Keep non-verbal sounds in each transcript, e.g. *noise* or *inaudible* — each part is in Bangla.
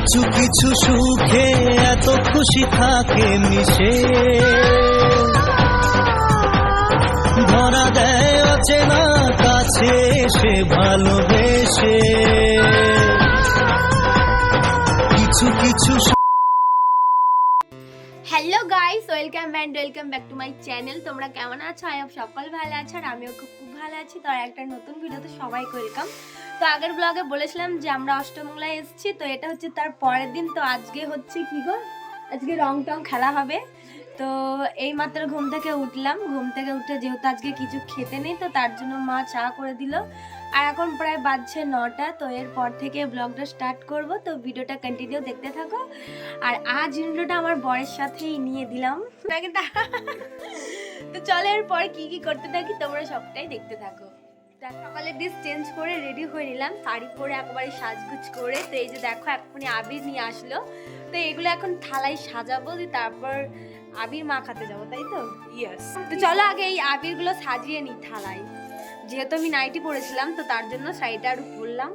কিছু কিছু সুখে এত খুশি থাকে মিশে। ধরা দেয় অচেনা কাছে সে ভালোবেসে। কিছু কিছু hello guys welcome and welcome back to my channel তোমরা কেমন আছো? আই সকল ভালো আছো আর আমিও খুব খুব ভালো আছি। তো একটা নতুন ভিডিওতে সবাই ওয়েলকাম তো আগের ব্লগে বলেছিলাম যে আমরা অষ্টমঙ্গলায় এসেছি, তো এটা হচ্ছে তার পরের দিন। তো আজকে হচ্ছে কি গো? আজকে রং টং খেলা হবে। তো এই মাত্র ঘুম থেকে উঠলাম। ঘুম থেকে উঠে যেহেতু আজকে কিছু খেতে নেই, তো তার জন্য মা চা করে দিল। আর এখন প্রায় বাজছে নটা, তো এরপর থেকে ব্লগটা স্টার্ট করব। তো ভিডিওটা কন্টিনিউ দেখতে থাকো। আর আজ ভিডিওটা আমার বরের সাথেই নিয়ে দিলাম। *laughs* তো চলো এরপর কি কি করতে থাকি, তোমরা সবটাই দেখতে থাকো। তা সকালে ড্রেস চেঞ্জ করে রেডি হয়ে নিলাম শাড়ি পরে একবারে সাজগুজ করে তো এই যে দেখো এখনই আবির নিয়ে আসলো। তো এগুলো এখন থালায় সাজাবো দিয়ে তারপর আবির মা খাতে যাব তাই তো? ইয়েস তো চলো আগে এই আবিরগুলো সাজিয়ে নিই থালায়। যেহেতু আমি নাইটি পরেছিলাম তো তার জন্য শাড়িটা আরও পরলাম।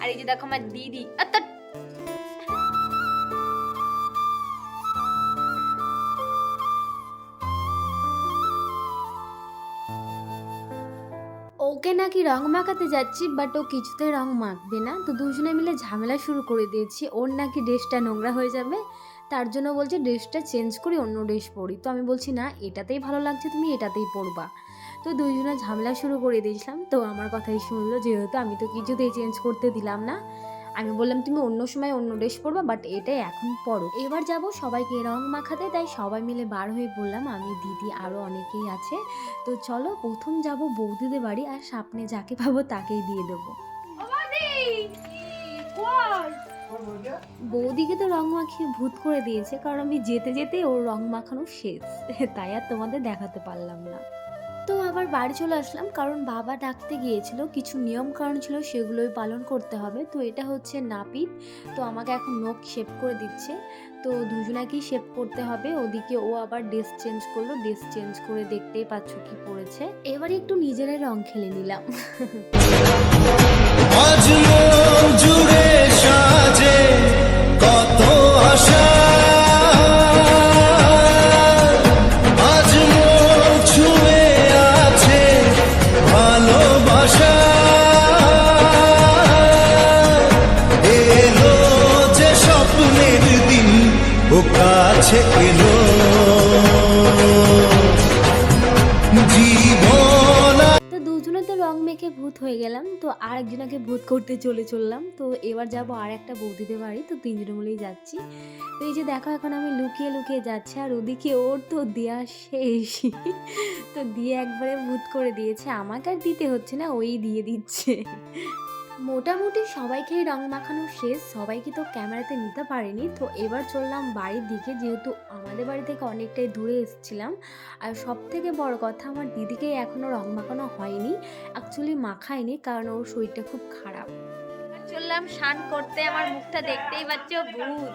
আর এই যে দেখো আমার দিদি আর ওকে নাকি রং মাখাতে যাচ্ছি বাট ও কিছুতে রং মাখবে না। তো দুজনে মিলে ঝামেলা শুরু করে দিয়েছি। ওর নাকি ড্রেসটা নোংরা হয়ে যাবে, তার জন্য বলছে ড্রেসটা চেঞ্জ করি, অন্য ড্রেস পরি। তো আমি বলছি, না, এটাতেই ভালো লাগছে, তুমি এটাতেই পরবা। তো দুইজনে ঝামেলা শুরু করে দিয়েছিলাম। তো আমার কথাই শুনলো, যেহেতু আমি তো কিছুতেই চেঞ্জ করতে দিলাম না আমি বললাম তুমি অন্য সময় অন্য ড্রেস পরবা বাট এটাই এখন পরো। এবার যাব সবাইকে রং মাখাতে তাই সবাই মিলে বার হয়ে বললাম আমি দিদি আরও অনেকেই আছে। তো চলো প্রথম যাব বৌদিদের বাড়ি আর সামনে যাকে পাবো তাকেই দিয়ে দেবো। বৌদিকে তো রং মাখিয়ে ভূত করে দিয়েছে কারণ আমি যেতে যেতে ওর রং মাখানো শেষ। তাই আর তোমাদের দেখাতে পারলাম না। তো আবার বাড়ি চলে আসলাম, কারণ বাবা ডাকতে গিয়েছিল। কিছু নিয়ম কারণ ছিল, সেগুলোই পালন করতে হবে। তো এটা হচ্ছে নাপিত। তো আমাকে এখন নখ শেপ করে দিচ্ছে। তো দুজনাকেই শেপ করতে হবে। ওদিকে ও আবার ড্রেস চেঞ্জ করল। ড্রেস চেঞ্জ করে দেখতেই পাচ্ছ কি পড়েছে। এবারে একটু নিজেরাই রং খেলে নিলাম। জুড়ে সাজে কত আশা। কাছে এলো দুজনে তো রং মেখে ভূত হয়ে গেলাম, তো আরেকজনকে ভূত করতে চলে চললাম। তো এবার যাব আর একটা বৌদিদের বাড়ি, তো তিনজনে মিলেই যাচ্ছি। তো এই যে দেখো, এখন আমি লুকিয়ে লুকিয়ে যাচ্ছি, আর ওদিকে ওর তো দেয়া শেষ। তো দিয়ে একবারে ভূত করে দিয়েছে। আমাকে আর দিতে হচ্ছে না, ওই দিয়ে দিচ্ছে। মোটামুটি সবাইকেই রং মাখানো শেষ, সবাইকে তো ক্যামেরাতে নিতে পারেনি। তো এবার চললাম বাড়ির দিকে, যেহেতু আমাদের বাড়ি থেকে অনেকটাই দূরে এসেছিলাম। আর সব থেকে বড় কথা, আমার দিদিকে এখনও রং মাখানো হয়নি অ্যাকচুয়ালি মাখায়নি, কারণ ওর শরীরটা খুব খারাপ। চললাম স্নান করতে, আমার মুখটা দেখতেই পাচ্ছ ভূত।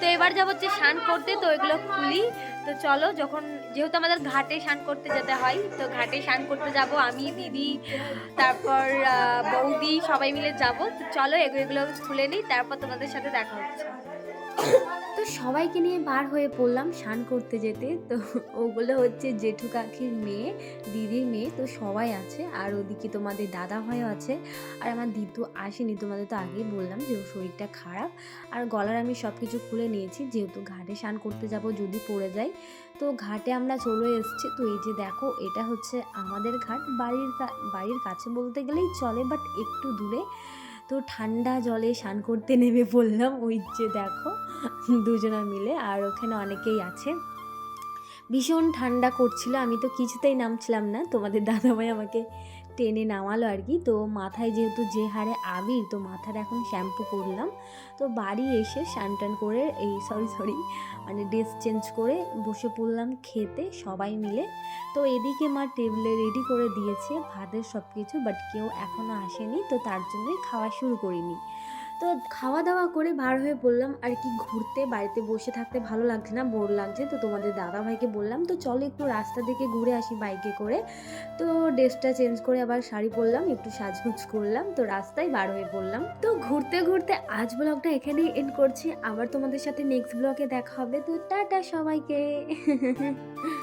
তো এবার যাব হচ্ছে স্নান করতে, তো এগুলো খুলি। তো চলো, যখন যেহেতু আমাদের ঘাটে স্নান করতে যেতে হয়, তো ঘাটে স্নান করতে যাব আমি, দিদি, তারপর বৌদি, সবাই মিলে যাব। তো চলো এগুলো এগুলো খুলে নিই, তারপর তোমাদের সাথে দেখা হচ্ছে। তো সবাইকে নিয়ে বার হয়ে পড়লাম স্নান করতে যেতে। তো ওগুলো হচ্ছে জেঠু কাকির মেয়ে, দিদির মেয়ে, তো সবাই আছে। আর ওদিকে তোমাদের দাদা ভাইও আছে। আর আমার দিদু আসেনি, তোমাদের তো আগেই বললাম যে ওর শরীরটা খারাপ। আর গলার আমি সব কিছু খুলে নিয়েছি, যেহেতু ঘাটে স্নান করতে যাব যদি পড়ে যাই। তো ঘাটে আমরা চলে এসেছি। তো এই যে দেখো, এটা হচ্ছে আমাদের ঘাট। বাড়ির বাড়ির কাছে বলতে গেলেই চলে, বাট একটু দূরে। তো ঠান্ডা জলে স্নান করতে নেমে পড়লাম। ওই যে দেখো, দুজনা মিলে, আর ওখানে অনেকেই আছে। ভীষণ ঠান্ডা করছিল, আমি তো কিছুতেই নামছিলাম না। তোমাদের দাদাভাই আমাকে টেনে নামালো আর কি। তো মাথায় যেহেতু যে হারে আবির, তো মাথার এখন শ্যাম্পু করলাম। তো বাড়ি এসে স্নান টান করে এই সরি সরি মানে ড্রেস চেঞ্জ করে বসে পড়লাম খেতে সবাই মিলে। তো এদিকে মা টেবিলে রেডি করে দিয়েছে ভাতের সব কিছু বাট কেউ এখনও আসেনি, তো তার জন্যই খাওয়া শুরু করিনি। তো খাওয়া দাওয়া করে বার হয়ে বললাম, আর কি ঘুরতে, বাড়িতে বসে থাকতে ভালো লাগছে না? বোর লাগছে। তো তোমাদের দাদা ভাইকে বললাম, তো চলো একটু রাস্তা দিকে ঘুরে আসি বাইকে করে। তো ড্রেসটা চেঞ্জ করে আবার শাড়ি পরলাম, একটু সাজগুজ করলাম, তো রাস্তায় বার হয়ে পড়লাম। তো ঘুরতে ঘুরতে আজ ব্লগটা এখানেই এন্ড করছি। আবার তোমাদের সাথে নেক্সট ব্লগে দেখা হবে। তো টাটা সবাইকে। *laughs*